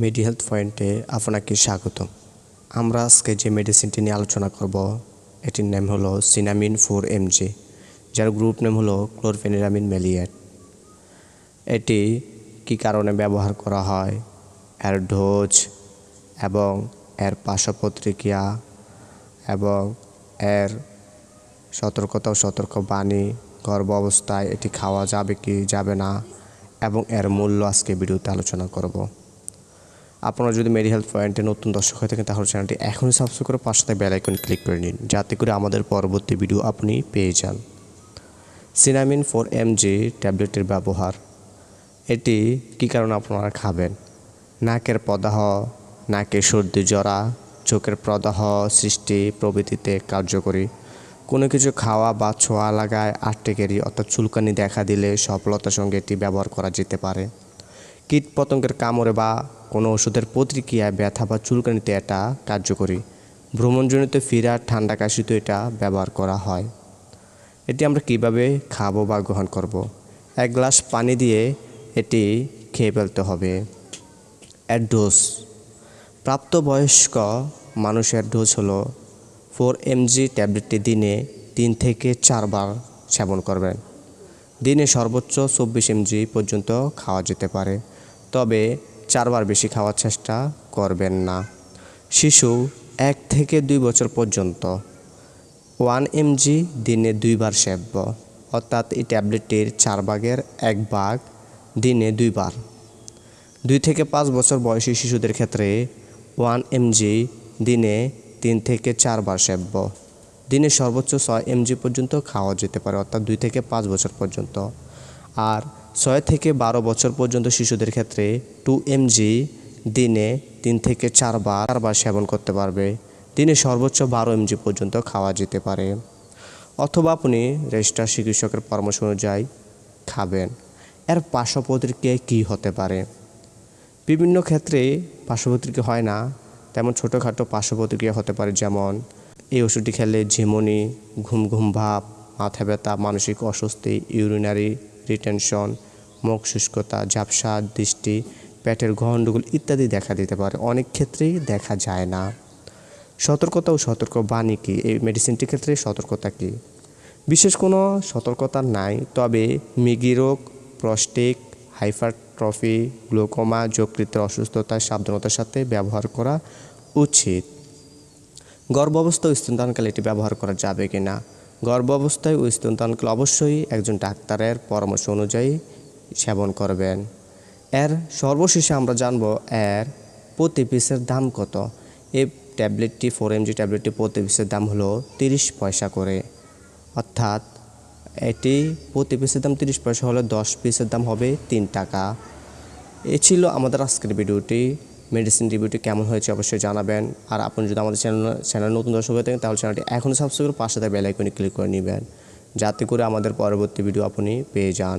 মেডি হেলথ পয়েন্টে আপনাকে স্বাগত আমরা আজকে যে মেডিসিনটি নিয়ে আলোচনা করব, এটির নাম হলো সিনামিন ফোর এমজি যার গ্রুপ নেম হলো ক্লোরফেনিরামিন মেলিয়েট এটি কী কারণে ব্যবহার করা হয়, এর ডোজ এবং এর পার্শ্বপ্রতিক্রিয়া এবং এর সতর্কতা ও সতর্ক বাণী গর্ভ অবস্থায় এটি খাওয়া যাবে কি যাবে না এবং এর মূল্য আজকে ভিডিওতে আলোচনা করব। আপনারা যদি মেডি হেলথ পয়েন্টে নতুন দর্শক হয়ে থাকেন, তাহলে চ্যানেলটি এখনই সাবস্ক্রাইব করে পাশে বেল আইকন ক্লিক করে নিন, যাতে করে আমাদের পরবর্তী ভিডিও আপনি পেয়ে যান। সিনামিন ফোর এমজি ট্যাবলেটের ব্যবহার, এটি কী কারণে আপনারা খাবেন? নাকের প্রদাহ, নাকে সর্দি, জরা, চোখের প্রদাহ সৃষ্টি প্রভৃতিতে কার্যকরী। কোনো কিছু খাওয়া বা ছোঁয়া লাগায় আটটেকেরি অর্থাৎ চুলকানি দেখা দিলে সফলতার সঙ্গে এটি ব্যবহার করা যেতে পারে। কীট পতঙ্গের কামড়ে বা কোনো ওষুধের প্রতিক্রিয়ায় ব্যথা বা চুলকানিতে এটা কার্যকরী। ভ্রমণজনিত ফিরা ঠান্ডা কাশিতে এটা ব্যবহার করা হয়। এটি আমরা কীভাবে খাব বা গ্রহণ করব। এক গ্লাস পানি দিয়ে এটি খেয়ে ফেলতে হবে। এর ডোজ প্রাপ্তবয়স্ক মানুষের ডোজ হলো ফোর এমজি ট্যাবলেটটি দিনে তিন থেকে চারবার সেবন করবেন। দিনে সর্বোচ্চ চব্বিশ এমজি পর্যন্ত খাওয়া যেতে পারে। তবে চারবার বেশি খাওয়ার চেষ্টা করবেন না। শিশু এক থেকে দুই বছর পর্যন্ত ওয়ান এমজি দিনে দুইবার সেব্য অর্থাৎ এই ট্যাবলেটটির চার ভাগের এক ভাগ দিনে দুইবার। দুই থেকে পাঁচ বছর বয়সী শিশুদের ক্ষেত্রে ওয়ান এমজি দিনে তিন থেকে চারবার সেব্য দিনে সর্বোচ্চ ছয় এমজি পর্যন্ত খাওয়া যেতে পারে, অর্থাৎ দুই থেকে পাঁচ বছর পর্যন্ত। আর ছয় থেকে বারো বছর পর্যন্ত শিশুদের ক্ষেত্রে টু এমজি দিনে তিন থেকে চারবার চারবার সেবন করতে পারবে। দিনে সর্বোচ্চ বারো এমজি পর্যন্ত খাওয়া যেতে পারে। অথবা আপনি রেজিস্টার চিকিৎসকের পরামর্শ অনুযায়ী খাবেন। এর পার্শ্বপ্রতিক্রিয়া কী হতে পারে? বিভিন্ন ক্ষেত্রে পার্শ্বপ্রতিক্রিয়া হয় না। তেমন ছোটোখাটো পার্শ্বপ্রতিক্রিয়া হতে পারে যেমন, এই ওষুধটি খেলে ঝিমুনি, ঘুম ঘুম ভাব, মাথা ব্যথা, মানসিক অস্বস্তি ইউরিনারি রিটেনশন মুখ শুষ্কতা, ঝাপসা দৃষ্টি, পেটের গণ্ডগোল ইত্যাদি দেখা দিতে পারে। অনেক ক্ষেত্রেই দেখা যায় না। সতর্কতা ও সতর্ক বাণী কী? এই মেডিসিনটির ক্ষেত্রে সতর্কতা কী? বিশেষ কোনো সতর্কতা নাই, তবে মিগি রোগ, প্রস্টিক, হাইপারট্রফি, গ্লোকোমা যকৃতের অসুস্থতা, সাবধানতার সাথে ব্যবহার করা উচিত। গর্ভাবস্থা ও স্তনদানকালে এটি ব্যবহার করা যাবে কি না গর্ভাবস্থায় ও স্তনদানকালে অবশ্যই একজন ডাক্তারের পরামর্শ অনুযায়ী সেবন করবেন। এর সর্বশেষে আমরা জানব এর প্রতি পিসের দাম কত। এই ট্যাবলেটটি, ফোর এমজি ট্যাবলেটটি প্রতি পিসের দাম হলো তিরিশ পয়সা করে। অর্থাৎ এটি প্রতি পিসের দাম তিরিশ পয়সা হলে দশ পিসের দাম হবে তিন টাকা। এ ছিল আমাদের আজকের ভিডিওটি। মেডিসিন রিভিউটি কেমন হয়েছে অবশ্যই জানাবেন। আর আপনি যদি আমাদের চ্যানেল চ্যানেল নতুন দর্শক হয়ে থাকেন, তাহলে চ্যানেলটি এখনও সাবস্ক্রাইব করে পাশে বেল আইকনে ক্লিক করে নেবেন। যাতে করে আমাদের পরবর্তী ভিডিও আপনি পেয়ে যান।